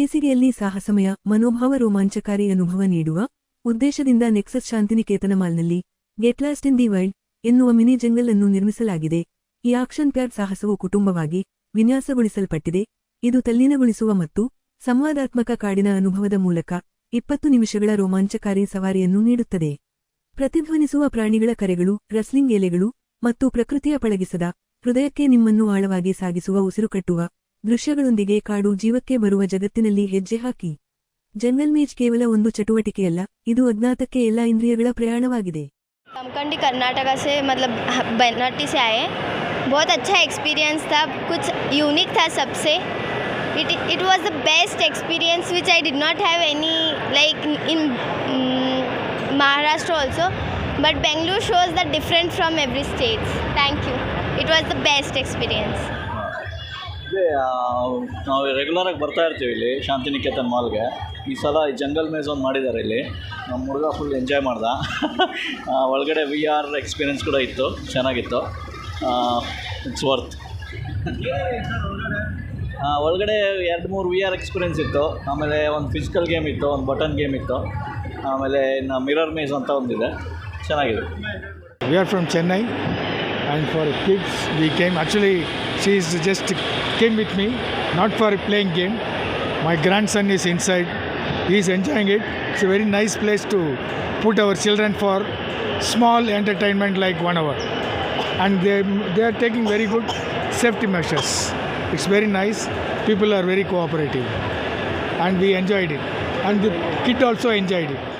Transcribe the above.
ಬೇಸಿಗೆಯಲ್ಲಿ ಸಾಹಸಮಯ, ಮನೋಭಾವ ರೋಮಾಂಚಕಾರಿ ಅನುಭವ ನೀಡುವ ಉದ್ದೇಶದಿಂದ Nexus Shantiniketan ಮಾಲ್ನಲ್ಲಿ get lost in the world ಎನ್ನುವ ಮಿನಿ ಜಂಗಲ್ ಅನ್ನು ನಿರ್ಮಿಸಲಾಗಿದೆ. ಈ ಆಕ್ಷನ್ ಪ್ಯಾಡ್ ಸಾಹಸವು ಕುಟುಂಬವಾಗಿ ವಿನ್ಯಾಸಗೊಳಿಸಲ್ಪಟ್ಟಿದೆ. ಇದು ತಲ್ಲೀನಗೊಳಿಸುವ ಮತ್ತು ಸಂವಾದಾತ್ಮಕ ಕಾಡಿನ ಅನುಭವದ ಮೂಲಕ ಇಪ್ಪತ್ತು ನಿಮಿಷಗಳ ರೋಮಾಂಚಕಾರಿ ಸವಾರಿಯನ್ನು ನೀಡುತ್ತದೆ. ಪ್ರತಿಧ್ವನಿಸುವ ಪ್ರಾಣಿಗಳ ಕರೆಗಳು, ರಸ್ಲಿಂಗ್ ಎಲೆಗಳು ಮತ್ತು ಪ್ರಕೃತಿಯ ಪಳಗಿಸದ ಹೃದಯಕ್ಕೆ ನಿಮ್ಮನ್ನು ಆಳವಾಗಿ ಸಾಗಿಸುವ ಉಸಿರುಕಟ್ಟುವ ದೃಶ್ಯಗಳೊಂದಿಗೆ ಕಾಡು ಜೀವಕ್ಕೆ ಬರುವ ಜಗತ್ತಿನಲ್ಲಿ ಹೆಜ್ಜೆ ಹಾಕಿ ಜಂಗಲ್ ಮೇಜ್ ಕೇವಲ ಒಂದು ಚಟುವಟಿಕೆಯಲ್ಲ ಇದು ಅಜ್ಞಾತಕ್ಕೆ ಎಲ್ಲಾ ಇಂದ್ರಿಯಗಳ ಪ್ರಯಾಣವಾಗಿದೆ हमकंडी कर्नाटका से मतलब बनटी से आए हैं बहुत अच्छा एक्सपीरियंस था कुछ यूनिक था सबसे it it was the best experience which I did not have any like in Maharashtra also but Bengaluru shows the different from every states thank you it was the best experience ಇದೆ ಆ, ನಾವು ರೆಗ್ಯುಲರಾಗಿ ಬರ್ತಾ ಇರ್ತೀವಿ ಇಲ್ಲಿ ಶಾಂತಿನಿಕೇತನ್ ಮಾಲ್ಗೆ ಈ ಸಲ ಈ ಜಂಗಲ್ ಒಂದು ಮಾಡಿದ್ದಾರೆ ಇಲ್ಲಿ. ನಮ್ಮ ಹುಡುಗ ಫುಲ್ ಎಂಜಾಯ್ ಮಾಡ್ದ. ಒಳಗಡೆ ವಿ ಆರ್ ಎಕ್ಸ್ಪೀರಿಯನ್ಸ್ ಕೂಡ ಇತ್ತು ಚೆನ್ನಾಗಿತ್ತು. ಇಟ್ಸ್ ವರ್ತ್ ಒಳಗಡೆ ಎರಡು ಮೂರು ವಿ ಆರ್ ಎಕ್ಸ್ಪೀರಿಯನ್ಸ್ ಇತ್ತು. ಆಮೇಲೆ ಒಂದು ಫಿಸಿಕಲ್ ಗೇಮ್ ಇತ್ತು ಒಂದು ಬಟನ್ ಗೇಮ್ ಇತ್ತು. ಆಮೇಲೆ ಇನ್ನು ಮಿರರ್ ಮೇಜ್ ಅಂತ ಒಂದಿದೆ. ಚೆನ್ನಾಗಿದೆ. We are from Chennai, and for kids, we came. Actually, she is just came with me, not for playing game. My grandson is inside; he is enjoying it. It's a very nice place to put our children for small entertainment, like one hour, and they they are taking very good safety measures. It's very nice. People are very cooperative, and we enjoyed it, and the kid also enjoyed it.